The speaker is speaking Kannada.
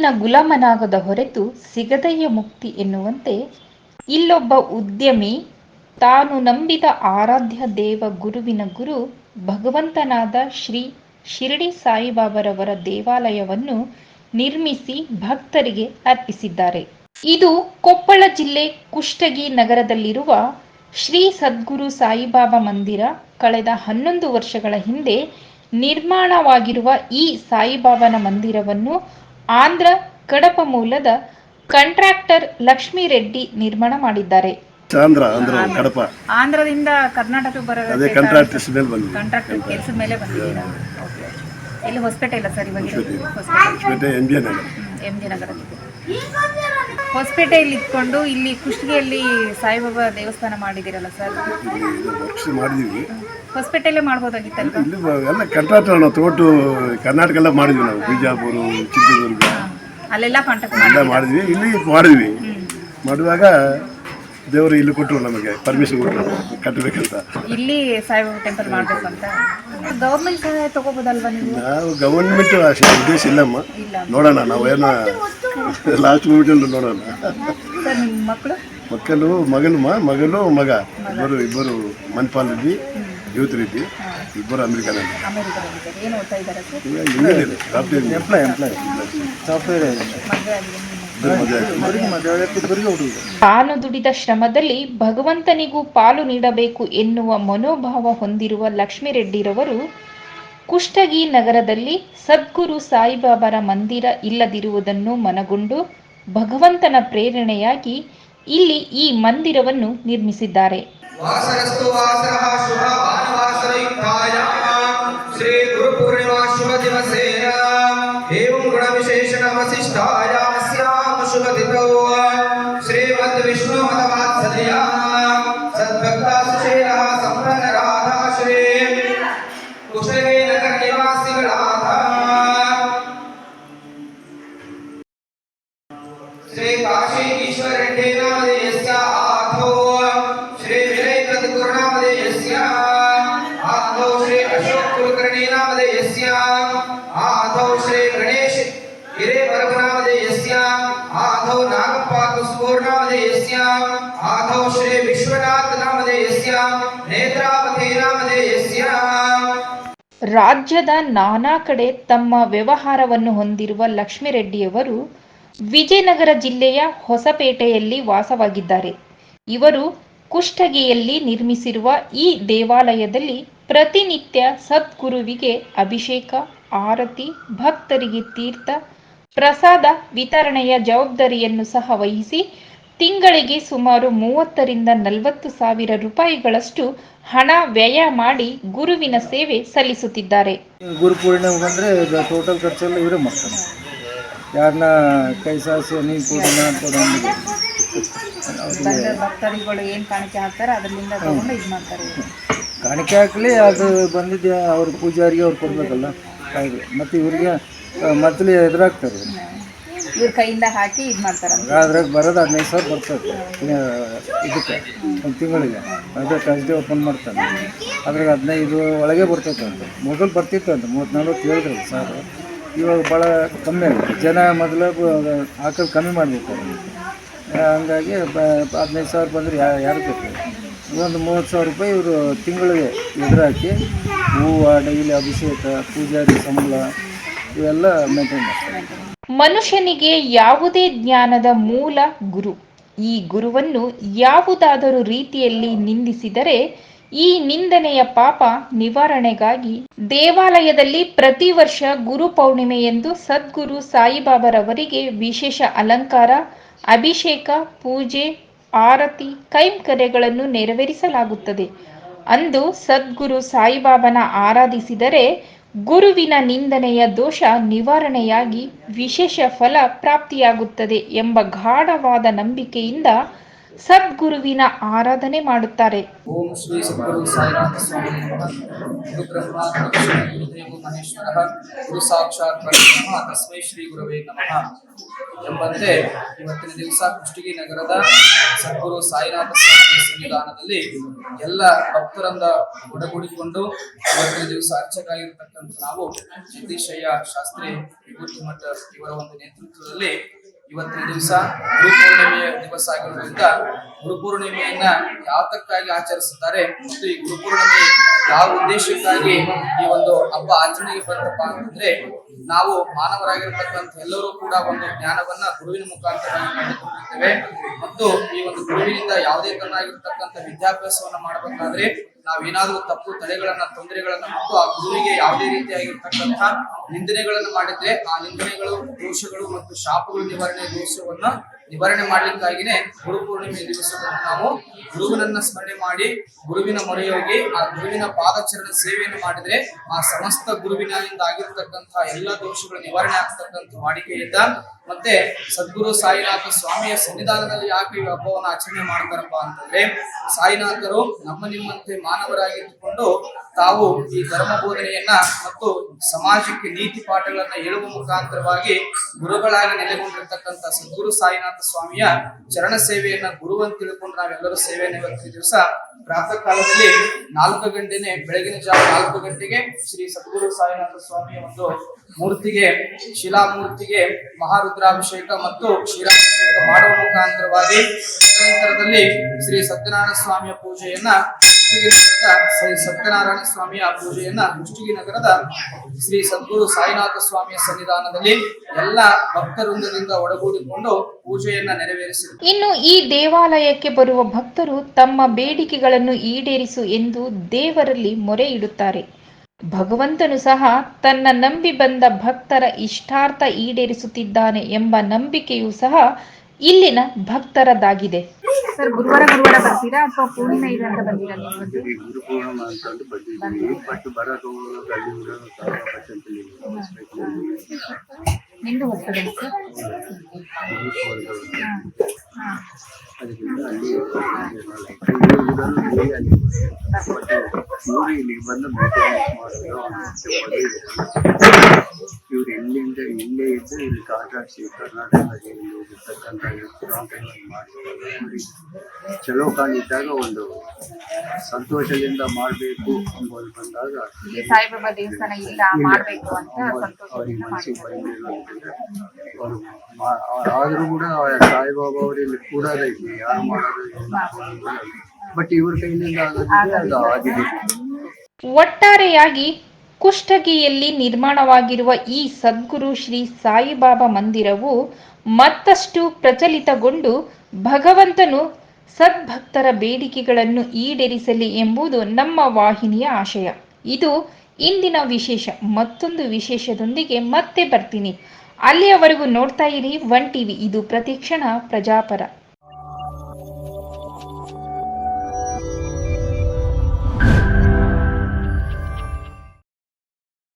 ಗುರುವಿನ ಗುಲಾಮನಾಗದ ಹೊರತು ಸಿಗದಯ್ಯ ಮುಕ್ತಿ ಎನ್ನುವಂತೆ ಇಲ್ಲೊಬ್ಬ ಉದ್ಯಮಿ ತಾನು ನಂಬಿದ ಆರಾಧ್ಯ ದೇವ ಗುರುವಿನ ಗುರು ಭಗವಂತನಾದ ಶ್ರೀ ಶಿರಡಿ ಸಾಯಿಬಾಬರವರ ದೇವಾಲಯವನ್ನು ನಿರ್ಮಿಸಿ ಭಕ್ತರಿಗೆ ಅರ್ಪಿಸಿದ್ದಾರೆ. ಇದು ಕೊಪ್ಪಳ ಜಿಲ್ಲೆ ಕುಷ್ಟಗಿ ನಗರದಲ್ಲಿರುವ ಶ್ರೀ ಸದ್ಗುರು ಸಾಯಿಬಾಬಾ ಮಂದಿರ ಕಳೆದ ಹನ್ನೊಂದು ವರ್ಷಗಳ ಹಿಂದೆ ನಿರ್ಮಾಣವಾಗಿರುವ ಈ ಸಾಯಿಬಾಬಾನ ಮಂದಿರವನ್ನು ಆಂಧ್ರ ಕಡಪ ಮೂಲದ ಕಾಂಟ್ರಾಕ್ಟರ್ ಲಕ್ಷ್ಮೀ ರೆಡ್ಡಿ ನಿರ್ಮಾಣ ಮಾಡಿದ್ದಾರೆ. ಆಂಧ್ರ ಆಂಧ್ರ. ಕಡಪ. ಆಂಧ್ರದಿಂದ ಕರ್ನಾಟಕಕ್ಕೆ ಬರೋದು ಅದೇ ಕಾಂಟ್ರಾಕ್ಟರ್ಸ್ ಮೇಲೆ ಬಂದಿದೆ ಕಾಂಟ್ರಾಕ್ಟರ್ ಕೆಲಸದ ಮೇಲೆ ಬಂದಿದ್ದೀರಾ? ಓಕೆ ಎಲ್ಲಿ ಹೊಸಪೇಟೆ ಇಲ್ಲ ಸರ್ ಇವಾಗ? Hosapete M G Nagar. M G ನಗರದಲ್ಲಿ ಹೊಸಪೇಟೆಯಲ್ಲಿ ಇಟ್ಕೊಂಡು ಇಲ್ಲಿ ಕುಷ್ಟಗಿಯಲ್ಲಿ ಸಾಯಿಬಾಬಾ ದೇವಸ್ಥಾನ ಮಾಡಿದಿರಲ್ಲ ಸರ್? ಇದು ಮಾಡಿದ್ದೀವಿ. ಹೊಸಪೇಟೆಯಲ್ಲೇ ಮಾಡ್ಬೋದಾಗಿತ್ತಲ್ಲ? ಇಲ್ಲಿ ಎಲ್ಲ ಕಾಂಟ್ರಾಕ್ಟರ್ ನಾವು ಕರ್ನಾಟಕ ಎಲ್ಲ ಮಾಡಿದ್ವಿ ನಾವು ಬಿಜಾಪುರ ಚಿತ್ರದುರ್ಗ. ಅಲ್ಲೆಲ್ಲ ಕಾಂಟ್ಯಾಕ್ಟ್ ಎಲ್ಲ ಮಾಡಿದ್ವಿ ಇಲ್ಲಿ ಮಾಡಿದ್ವಿ. ಮಾಡುವಾಗ ದೇವರು ಇಲ್ಲಿ ಕೊಟ್ಟರು ನಮಗೆ ಪರ್ಮಿಷನ್ ಕೊಟ್ಟರು ಕಟ್ಟಬೇಕಂತ. ಇಲ್ಲಿ ಸಾಯಿಬಾಬಾ ಟೆಂಪಲ್ ಮಾಡಬೇಕಂತ ಗೌರ್ಮೆಂಟ್ ಸಹಾಯ ತಗೋಬೋದಲ್ವಾ ನೀವು? ನಾವು ಗವರ್ಮೆಂಟ್ ಉದ್ದೇಶ ಇಲ್ಲಮ್ಮ. ನೋಡೋಣ ನಾವು ಏನೋ ಲಾಸ್ಟ್ ಮೂಮೆಂಟಲ್ಲಿ ನೋಡೋಣ. ಸರ್ ನಿಮ್ಮ ಮಕ್ಕಳು? ಮಕ್ಕಳು ಮಗನು ಮ ಮಗನು ಮಗ. ಇಬ್ಬರು ಇಬ್ಬರು ಮನ್ಪಾಲಲ್ಲಿ ಜ್ಯೋತಿರಿದ್ವಿ ಇಬ್ಬರು ಅಮೆರಿಕನಲ್ಲಿ ಅಮೆರಿಕಾದಲ್ಲಿ ಏನು ಓದ್ತಾ ಇದ್ದಾರೆ ಸರ್? ಈಗ engineer software employee employee software ತಾನು ದುಡಿದ ಶ್ರಮದಲ್ಲಿ ಭಗವಂತನಿಗೂ ಪಾಲು ನೀಡಬೇಕು ಎನ್ನುವ ಮನೋಭಾವ ಹೊಂದಿರುವ ಲಕ್ಷ್ಮಿರೆಡ್ಡಿರವರು ಕುಷ್ಟಗಿ ನಗರದಲ್ಲಿ ಸದ್ಗುರು ಸಾಯಿಬಾಬಾರ ಮಂದಿರ ಇಲ್ಲದಿರುವುದನ್ನು ಮನಗೊಂಡು ಭಗವಂತನ ಪ್ರೇರಣೆಯಾಗಿ ಇಲ್ಲಿ ಈ ಮಂದಿರವನ್ನು ನಿರ್ಮಿಸಿದ್ದಾರೆ. ಶ್ರೀ ಗುರುಪೂರ್ಣಿಮಾ ಶುಭ ದಿವಸೇನ ಏಂ ಗುಣವಿಶೇಷಣ ವಸಿಷ್ಠಾಯ. दिवसेन आथो नागप्प कुस्पूर नामधेयस्य आथो श्री विश्वनाथ नामधेयस्य नेत्रावती नामधेयस्य ರಾಜ್ಯದ ನಾನಾ ಕಡೆ ತಮ್ಮ ವ್ಯವಹಾರವನ್ನು ಹೊಂದಿರುವ ಲಕ್ಷ್ಮೀರೆಡ್ಡಿಯವರು ವಿಜಯನಗರ ಜಿಲ್ಲೆಯ ಹೊಸಪೇಟೆಯಲ್ಲಿ ವಾಸವಾಗಿದ್ದಾರೆ ಇವರು ಕುಷ್ಟಗಿಯಲ್ಲಿ ನಿರ್ಮಿಸಿರುವ ಈ ದೇವಾಲಯದಲ್ಲಿ ಪ್ರತಿನಿತ್ಯ ಸದ್ಗುರುವಿಗೆ ಅಭಿಷೇಕ ಆರತಿ ಭಕ್ತರಿಗೆ ತೀರ್ಥ ಪ್ರಸಾದ ವಿತರಣೆಯ ಜವಾಬ್ದಾರಿಯನ್ನು ಸಹ ವಹಿಸಿ ತಿಂಗಳಿಗೆ ಸುಮಾರು ಮೂವತ್ತರಿಂದ ನಲವತ್ತು ಸಾವಿರ ರೂಪಾಯಿಗಳಷ್ಟು ಹಣ ವ್ಯಯ ಮಾಡಿ ಗುರುವಿನ ಸೇವೆ ಸಲ್ಲಿಸುತ್ತಿದ್ದಾರೆ. ಗುರು ಪೂರ್ಣಿಮೆ ಬಂದರೆ ಟೋಟಲ್ ಖರ್ಚೆಲ್ಲ ಇವರೇ ಮಾಡ್ತಾರೆ. ಯಾರನ್ನ ಕೈ ಸಾಸಿ ನೀರು ಪೂರ್ಣಿಮೆ ಅಂತ ಭಕ್ತರಿಗಳು ಏನು ಕಾಣಿಕೆ ಹಾಕ್ತಾರೆ ಅದರಿಂದ ತಗೊಂಡು ಇದು ಮಾಡ್ತಾರೆ. ಕಾಣಿಕೆ ಹಾಕಲಿ ಅದು ಬಂದಿದ್ದೆ ಅವ್ರ ಪೂಜಾರಿಗೆ ಅವ್ರು ಕೊಡಬೇಕಲ್ಲ ಹಾಗೆ ಮತ್ತು ಇವ್ರಿಗೆ ಮೊದಲು ಎದುರಾಗ್ತಾರೆ ಇವ್ರ ಕೈಯಿಂದ ಹಾಕಿ ಇದು ಮಾಡ್ತಾರೆ ಅದ್ರಾಗ ಬರೋದು ಹದಿನೈದು ಸಾವಿರ ಬರ್ತದೆ. ಇದಕ್ಕೆ ಒಂದು ತಿಂಗಳಿಗೆ. ಅದೇ ಟ್ಯೂಸ್ಡೇ ಓಪನ್ ಮಾಡ್ತಾನೆ. ಅದ್ರಾಗ ಹದಿನೈದು ಒಳಗೆ ಬರ್ತೈತೆ ಅಂತ. ಮೊದಲು ಬರ್ತಿತ್ತು ಅಂತ. ಮೂವತ್ತು ನಲ್ವತ್ತು ಹೇಳಿದ್ರು ಸಾರು. ಇವಾಗ ಭಾಳ ಕಮ್ಮಿ ಆಗುತ್ತೆ ಜನ ಮೊದಲು ಹಾಕೋದು ಕಮ್ಮಿ ಮಾಡಬೇಕು ಹಂಗಾಗಿ ಹದಿನೈದು ಸಾವಿರ ಬಂದರೆ ಯಾ ಯಾರು ಬೇಕು ಒಂದು ಮೂವತ್ತು ಸಾವಿರ ರೂಪಾಯಿ ಇವರು ತಿಂಗಳಿಗೆ ಎದುರಾಕಿ ಹೂವು ಡೈಲಿ ಅಭಿಷೇಕ ಪೂಜಾರಿ ಸಂಬಳ ಇವೆಲ್ಲ ಮೇಂಟೈನ್ ಮಾಡ್ತಾರೆ. ಮನುಷ್ಯನಿಗೆ ಯಾವುದೇ ಜ್ಞಾನದ ಮೂಲ ಗುರು. ಈ ಗುರುವನ್ನು ಯಾವುದಾದರೂ ರೀತಿಯಲ್ಲಿ ನಿಂದಿಸಿದರೆ ಈ ನಿಂದನೆಯ ಪಾಪ ನಿವಾರಣೆಗಾಗಿ ದೇವಾಲಯದಲ್ಲಿ ಪ್ರತಿ ವರ್ಷ ಗುರು ಪೌರ್ಣಿಮೆಯಂದು ಸದ್ಗುರು ಸಾಯಿಬಾಬರವರಿಗೆ ವಿಶೇಷ ಅಲಂಕಾರ, ಅಭಿಷೇಕ, ಪೂಜೆ, ಆರತಿ, ಕೈಂಕರ್ಯಗಳನ್ನು ನೆರವೇರಿಸಲಾಗುತ್ತದೆ. ಅಂದು ಸದ್ಗುರು ಸಾಯಿಬಾಬನ ಆರಾಧಿಸಿದರೆ ಗುರುವಿನ ನಿಂದನೆಯ ದೋಷ ನಿವಾರಣೆಯಾಗಿ ವಿಶೇಷ ಫಲ ಪ್ರಾಪ್ತಿಯಾಗುತ್ತದೆ ಎಂಬ ಗಾಢವಾದ ನಂಬಿಕೆಯಿಂದ ಸದ್ಗುರುವಿನ ಆರಾಧನೆ ಮಾಡುತ್ತಾರೆ. ಓಂ ಶ್ರೀ ಸದ್ಗುರು ಸಾಯಿನಾಥ ಸ್ವಾಮಿ ಗುರು ಬ್ರಹ್ಮ ಗುರುದೇವ ಮಹೇಶ್ವರ. ಗುರು ಸಾಕ್ಷಾತ್ ಪರಬ್ರಹ್ಮ, ತಸ್ಮೈ ಶ್ರೀ ಗುರುವೇ ನಮಃ. ಎಂಬಂತೆ ಇವತ್ತಿನ ದಿವಸ ಕುಷ್ಟಗಿ ನಗರದ ಸದ್ಗುರು ಸಾಯಿನಾಥ ಸ್ವಾಮಿ ಸನ್ನಿಧಾನದಲ್ಲಿ ಎಲ್ಲ ಭಕ್ತರಿಂದ ಒಡಗೂಡಿಕೊಂಡು ಇವತ್ತಿನ ದಿವಸ ಅರ್ಚಕಾಗಿರ್ತಕ್ಕಂಥ ನಾವು ಜಗದೀಶಯ್ಯ ಶಾಸ್ತ್ರಿ ವಿಭೂತಿ ಮಠ ಇವರ ಒಂದು ನೇತೃತ್ವದಲ್ಲಿ ಇವತ್ತಿನ ದಿವಸ ಗುರುಪೂರ್ಣಿಮೆಯ ದಿವಸ ಆಗಿರುವುದರಿಂದ ಗುರುಪೂರ್ಣಿಮೆಯನ್ನ ಯಾತಕ್ಕಾಗಿ ಆಚರಿಸುತ್ತಾರೆ ಮತ್ತು ಈ ಗುರುಪೂರ್ಣಿಮೆ ಯಾವ ಉದ್ದೇಶಕ್ಕಾಗಿ ಈ ಒಂದು ಹಬ್ಬ ಆಚರಣೆಗೆ ಬಂತಪ್ಪ ಅಂತಂದ್ರೆ ನಾವು ಮಾನವರಾಗಿರ್ತಕ್ಕಂಥ ಎಲ್ಲರೂ ಕೂಡ ಒಂದು ಜ್ಞಾನವನ್ನ ಗುರುವಿನ ಮುಖಾಂತರ ಮತ್ತು ಈ ಒಂದು ಗುರುವಿನಿಂದ ಯಾವುದೇ ತರನಾಗಿರ್ತಕ್ಕಂಥ ವಿದ್ಯಾಭ್ಯಾಸವನ್ನ ಮಾಡಬೇಕಾದ್ರೆ ನಾವೇನಾದ್ರೂ ತಪ್ಪು ತಡೆಗಳನ್ನ, ತೊಂದರೆಗಳನ್ನ ಮತ್ತು ಆ ಗುರುವಿಗೆ ಯಾವುದೇ ರೀತಿಯಾಗಿರ್ತಕ್ಕಂತಹ ನಿಂದನೆಗಳನ್ನು ಮಾಡಿದ್ರೆ ಆ ನಿಂದನೆಗಳು, ದೋಷಗಳು ಮತ್ತು ಶಾಪಗಳು ನಿವಾರಣೆ, ದೋಷವನ್ನ ನಿವಾರಣೆ ಮಾಡ್ಲಿಕ್ಕಾಗಿನೇ ಗುರು ಪೂರ್ಣಿಮೆ ದಿವಸವನ್ನು ನಾವು ಗುರುವಿನನ್ನ ಸ್ಮರಣೆ ಮಾಡಿ ಗುರುವಿನ ಮೊರೆಯೋಗಿ ಆ ಗುರುವಿನ ಪಾದಚರಣ ಸೇವೆಯನ್ನು ಮಾಡಿದ್ರೆ ಆ ಸಮಸ್ತ ಗುರುವಿನಿಂದ ಆಗಿರ್ತಕ್ಕಂತಹ ಎಲ್ಲ ದೋಷಗಳು ನಿವಾರಣೆ ಆಗ್ತಕ್ಕಂಥ ವಾಡಿಕೆಯಿಂದ ಮತ್ತೆ ಸದ್ಗುರು ಸಾಯಿನಾಥ ಸ್ವಾಮಿಯ ಸನ್ನಿಧಾನದಲ್ಲಿ ಯಾಕೆ ಈ ಹಬ್ಬವನ್ನು ಆಚರಣೆ ಮಾಡ್ತಾರಪ್ಪ ಅಂತಂದ್ರೆ, ಸಾಯಿನಾಥರು ನಮ್ಮ ನಿಮ್ಮಂತೆ ಮಾನವರಾಗಿದ್ದುಕೊಂಡು ತಾವು ಈ ಧರ್ಮ ಬೋಧನೆಯನ್ನ ಮತ್ತು ಸಮಾಜಕ್ಕೆ ನೀತಿ ಪಾಠಗಳನ್ನ ಹೇಳುವ ಮುಖಾಂತರವಾಗಿ ಗುರುಗಳಾಗಿ ನೆಲೆಗೊಂಡಿರ್ತಕ್ಕಂಥ ಸದ್ಗುರು ಸಾಯಿನಾಥ ಸ್ವಾಮಿಯ ಚರಣ ಸೇವೆಯನ್ನ ಗುರು ಅಂತ ತಿಳ್ಕೊಂಡು ನಾವೆಲ್ಲರೂ ಸೇವೆಯನ್ನು ಇವತ್ತಿನ ದಿವಸ ಪ್ರಾತಃ ಕಾಲದಲ್ಲಿ ನಾಲ್ಕು ಗಂಟೆನೆ, ಬೆಳಗಿನ ಜಾವ ನಾಲ್ಕು ಗಂಟೆಗೆ ಶ್ರೀ ಸದ್ಗುರು ಸಾಯಿನಾಥ ಸ್ವಾಮಿಯ ಒಂದು ಮೂರ್ತಿಗೆ, ಶಿಲಾಮೂರ್ತಿಗೆ ಮಹಾರುದ್ರಾಭಿಷೇಕ ಮತ್ತು ಕ್ಷೀರಾಭಿಷೇಕ ಮಾಡುವ ಮುಖಾಂತರವಾಗಿ ನಂತರದಲ್ಲಿ ಶ್ರೀ ಸತ್ಯನಾರಾಯಣ ಸ್ವಾಮಿಯ ಪೂಜೆಯನ್ನ ನಗರದ ಶ್ರೀ ಸತ್ಯನಾರಾಯಣ ಸ್ವಾಮಿಯ ಪೂಜೆಯನ್ನ ಕುಷ್ಟಗಿ ನಗರದ ಶ್ರೀ ಸದ್ಗುರು ಸಾಯಿನಾಥ ಸ್ವಾಮಿಯ ಸನ್ನಿಧಾನದಲ್ಲಿ ಎಲ್ಲ ಭಕ್ತವೃಂದದಿಂದ ಒಡಗೂಡಿಕೊಂಡು ಪೂಜೆಯನ್ನ ನೆರವೇರಿಸಿದರು. ಇನ್ನು ಈ ದೇವಾಲಯಕ್ಕೆ ಬರುವ ಭಕ್ತರು ತಮ್ಮ ಬೇಡಿಕೆಗಳನ್ನು ಈಡೇರಿಸು ಎಂದು ದೇವರಲ್ಲಿ ಮೊರೆ ಇಡುತ್ತಾರೆ. ಭಗವಂತನು ಸಹ ತನ್ನ ನಂಬಿ ಬಂದ ಭಕ್ತರ ಇಷ್ಟಾರ್ಥ ಈಡೇರಿಸುತ್ತಿದ್ದಾನೆ ಎಂಬ ನಂಬಿಕೆಯೂ ಸಹ ಇಲ್ಲಿನ ಭಕ್ತರದಾಗಿದೆ. ಸರ್ ಗುರುವಾರ ಗುರುವಾರ ಬರ್ತೀರಾ? ಅಥವಾ ಪೂರ್ಣಿಮೆ ಇದೆ ಅಂತ ಬಂದಿರಾ ನೀವು ಇವತ್ತು? ಈ ಗುರು ಪೂರ್ಣಿಮೆ ಅಂತಂದು ಬಂದಿದ್ದೀವಿ ಬಟ್ ಬರೋದು ಅಲ್ಲಿ ಇರೋದು ಸಾವಿರ ಪರ್ಸೆಂಟ್ ಸರ್ ಇಲ್ಲಿಗೆ ಬಂದು ಇವ್ರು ಎಲ್ಲಿಂದ ಇಲ್ಲೇ ಇದ್ದು ಇಲ್ಲಿ ಕಾಂಟ್ರಾಕ್ಟ್ಸ್ ಕರ್ನಾಟಕದಲ್ಲಿ ಮಾಡ್ತಾರೆ ಚಲೋ ಕಾಣಿದ್ದಾಗ ಒಂದು ಸಂತೋಷದಿಂದ ಮಾಡಬೇಕು ಅಂಬೋದು ಬಂದಾಗ ಸಾಯಿಬಾಬಾ ದೇವಸ್ಥಾನ ಇಲ್ಲ, ಮಾಡಬೇಕು ಅಂತ ಅವ್ರಿಗೆ ಮನಸ್ಸಿಗೆ ಅವರು ಆದರೂ ಕೂಡ ಸಾಯಿಬಾಬಾ ಅವರು ಇಲ್ಲಿ ಕೂಡೋದೈತಿ ಯಾರು ಮಾಡೋದು ಬಟ್ ಇವ್ರ ಕೈಲಿಂದ ಆಗೋದಿದೆ ಅದು ಆಗಿದೆ ಒಟ್ಟಾರೆಯಾಗಿ ಕುಷ್ಟಗಿಯಲ್ಲಿ ನಿರ್ಮಾಣವಾಗಿರುವ ಈ ಸದ್ಗುರು ಶ್ರೀ ಸಾಯಿಬಾಬಾ ಮಂದಿರವು ಮತ್ತಷ್ಟು ಪ್ರಚಲಿತಗೊಂಡು ಭಗವಂತನು ಸದ್ಭಕ್ತರ ಬೇಡಿಕೆಗಳನ್ನು ಈಡೇರಿಸಲಿ ಎಂಬುದು ನಮ್ಮ ವಾಹಿನಿಯ ಆಶಯ. ಇದು ಇಂದಿನ ವಿಶೇಷ. ಮತ್ತೊಂದು ವಿಶೇಷದೊಂದಿಗೆ ಮತ್ತೆ ಬರ್ತೀನಿ. ಅಲ್ಲಿಯವರೆಗೂ ನೋಡ್ತಾ ಇರಿ ಒನ್ ಟಿವಿ. ಇದು ಪ್ರತಿಕ್ಷಣ ಪ್ರಜಾಪರ.